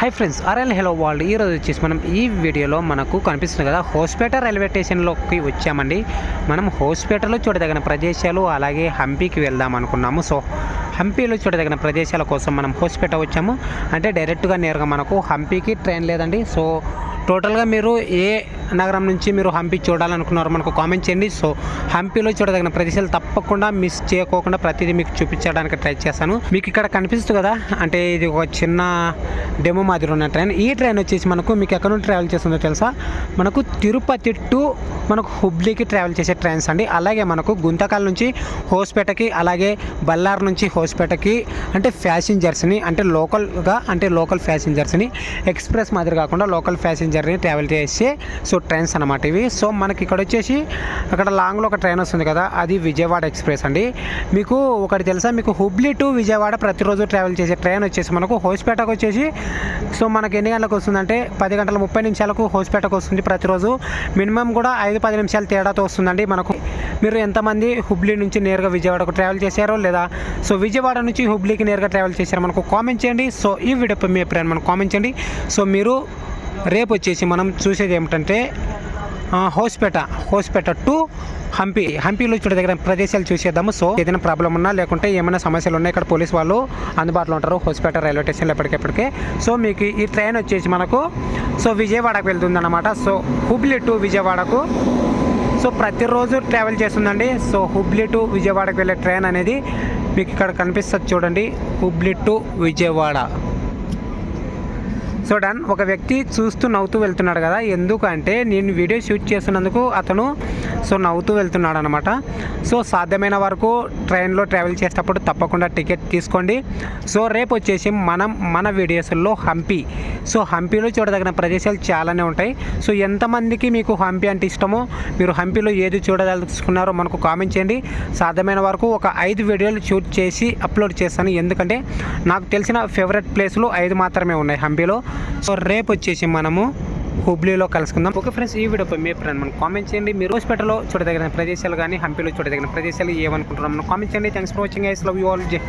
Hi friends RL hello world ఈరోజు వచ్చేసి మనం ఈ వీడియోలో మనకు కనిపిస్తుంది కదా హోస్పేట రైల్వే స్టేషన్లోకి వచ్చామండి. మనం హోస్పేటలో చూడదగిన ప్రదేశాలు అలాగే హంపీకి వెళ్దాం అనుకున్నాము. సో హంపీలో చూడదగిన ప్రదేశాల కోసం మనం హోస్పేట వచ్చాము. అంటే డైరెక్ట్గా నేరుగా మనకు హంపీకి ట్రైన్ లేదండి. సో టోటల్గా మీరు ఏ నగరం నుంచి మీరు హంపి చూడాలనుకున్నారు మనకు కామెంట్ చేయండి. సో హంపీలో చూడదగిన ప్రదేశాలు తప్పకుండా మిస్ చేయకోకుండా ప్రతిదీ మీకు చూపించడానికి ట్రై చేస్తాను. మీకు ఇక్కడ కనిపిస్తుంది కదా అంటే ఇది ఒక చిన్న డెమో మాదిరి ఉన్న ట్రైన్ ఈ ట్రైన్ వచ్చేసి మనకు మీకు ఎక్కడ నుండి ట్రావెల్ చేస్తుందో తెలుసా? మనకు తిరుపతి టు మనకు హుబ్లీకి ట్రావెల్ చేసే ట్రైన్స్ అండి. అలాగే మనకు గుంతకల్ నుంచి హోస్పేటకి అలాగే బల్లార్ నుంచి హోస్పేటకి అంటే ప్యాసింజర్స్ని అంటే లోకల్గా అంటే లోకల్ ప్యాసింజర్స్ని ఎక్స్ప్రెస్ మాదిరి కాకుండా లోకల్ ప్యాసింజర్ని ట్రావెల్ చేసే సో ట్రైన్స్ అనమాట ఇవి. సో మనకి ఇక్కడ వచ్చేసి అక్కడ లాంగ్లో ఒక ట్రైన్ వస్తుంది కదా అది విజయవాడ ఎక్స్ప్రెస్ అండి. మీకు ఒకటి తెలుసా మీకు హుబ్లీ టు విజయవాడ ప్రతిరోజు ట్రావెల్ చేసే ట్రైన్ వచ్చేసి మనకు హోస్పేటకు వచ్చేసి సో మనకి ఎన్ని గంటలకు వస్తుందంటే పది గంటల ముప్పై నిమిషాలకు హోస్పేటకు వస్తుంది ప్రతిరోజు. మినిమం కూడా ఐదు పది నిమిషాలు తేడాతో వస్తుందండి మనకు. మీరు ఎంతమంది హుబ్లీ నుంచి నేరుగా విజయవాడకు ట్రావెల్ చేశారో లేదా సో విజయవాడ నుంచి హుబ్లీకి నేరుగా ట్రావెల్ చేశారో మనకు కామెంట్ చేయండి. సో ఈ వీడియోపై మీ అభిప్రాయం మనకు కామెంట్ చేయండి. సో మీరు రేపు వచ్చేసి మనం చూసేది ఏమిటంటే హోస్పేట హోస్పేట టు హంపి హంపీలో చూడ దగ్గర ప్రదేశాలు చూసేద్దాము. సో ఏదైనా ప్రాబ్లం ఉన్నా లేకుంటే ఏమైనా సమస్యలు ఉన్నాయి ఇక్కడ పోలీస్ వాళ్ళు అందుబాటులో ఉంటారు హోస్పేట రైల్వే స్టేషన్లో ఎప్పటికెప్పటికే. సో మీకు ఈ ట్రైన్ వచ్చేసి మనకు సో విజయవాడకు వెళ్తుందన్నమాట. సో హుబ్లీ టు విజయవాడకు. సో ప్రతిరోజు ట్రావెల్ చేస్తుందండి. సో హుబ్లీ టు విజయవాడకు వెళ్ళే ట్రైన్ అనేది మీకు ఇక్కడ కనిపిస్తుంది చూడండి. Hubli to Vijayawada. So done ఒక వ్యక్తి చూస్తూ నవ్వుతూ వెళ్తున్నాడు కదా ఎందుకంటే నేను వీడియో షూట్ చేస్తున్నందుకు అతను సో నవ్వుతూ వెళ్తున్నాడు అనమాట సో సాధ్యమైన వరకు ట్రైన్లో ట్రావెల్ చేసేటప్పుడు తప్పకుండా టికెట్ తీసుకోండి. సో రేపు వచ్చేసి మనం మన వీడియోస్లో హంపి. సో హంపీలో చూడదగిన ప్రదేశాలు చాలానే ఉంటాయి. సో ఎంతమందికి మీకు హంపి అంటే ఇష్టమో మీరు హంపీలో ఏది చూడదలుచుకున్నారో మనకు కామెంట్ చేయండి. సాధ్యమైన వరకు ఒక ఐదు వీడియోలు షూట్ చేసి అప్లోడ్ చేస్తాను. ఎందుకంటే నాకు తెలిసిన ఫేవరెట్ ప్లేస్లు ఐదు మాత్రమే ఉన్నాయి హంపీలో. సో రేపు వచ్చేసి మనము హుబ్లీలో కలుసుకుందాం. ఓకే ఫ్రెండ్స్ ఈ వీడియోపై మీ ఫ్రెండ్ మనం కామెంట్ చేయండి. మీరు హాస్పిటల్లో చూడదగిన ప్రదేశాలు కానీ హంపీలో చూడదగిన ప్రదేశాలు ఏమనుకుంటున్నాం మనం కామెంట్ చేయండి. Thanks for watching ice love you all జై